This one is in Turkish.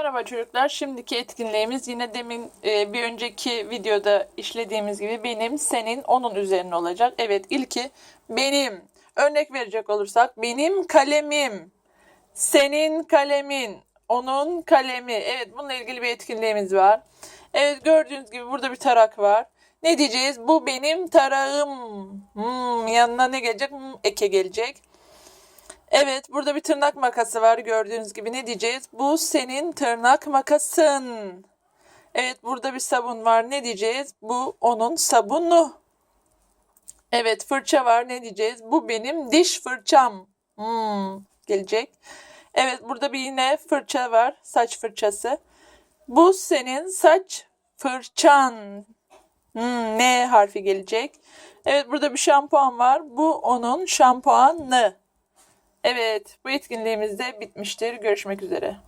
Merhaba çocuklar. Şimdiki etkinliğimiz yine demin e, bir önceki videoda işlediğimiz gibi benim, senin, onun üzerine olacak. Evet ilki benim. Örnek verecek olursak benim kalemim, senin kalemin, onun kalemi. Evet bununla ilgili bir etkinliğimiz var. Evet gördüğünüz gibi burada bir tarak var. Ne diyeceğiz? Bu benim tarağım. Hmm, yanına ne gelecek? Hmm, eke gelecek. Evet, burada bir tırnak makası var gördüğünüz gibi. Ne diyeceğiz? Bu senin tırnak makasın. Evet, burada bir sabun var. Ne diyeceğiz? Bu onun sabunu. Evet, fırça var. Ne diyeceğiz? Bu benim diş fırçam. Hmm, gelecek. Evet, burada bir yine fırça var. Saç fırçası. Bu senin saç fırçan. Hmm, N harfi gelecek. Evet, burada bir şampuan var. Bu onun şampuanı. Evet, bu etkinliğimiz de bitmiştir. Görüşmek üzere.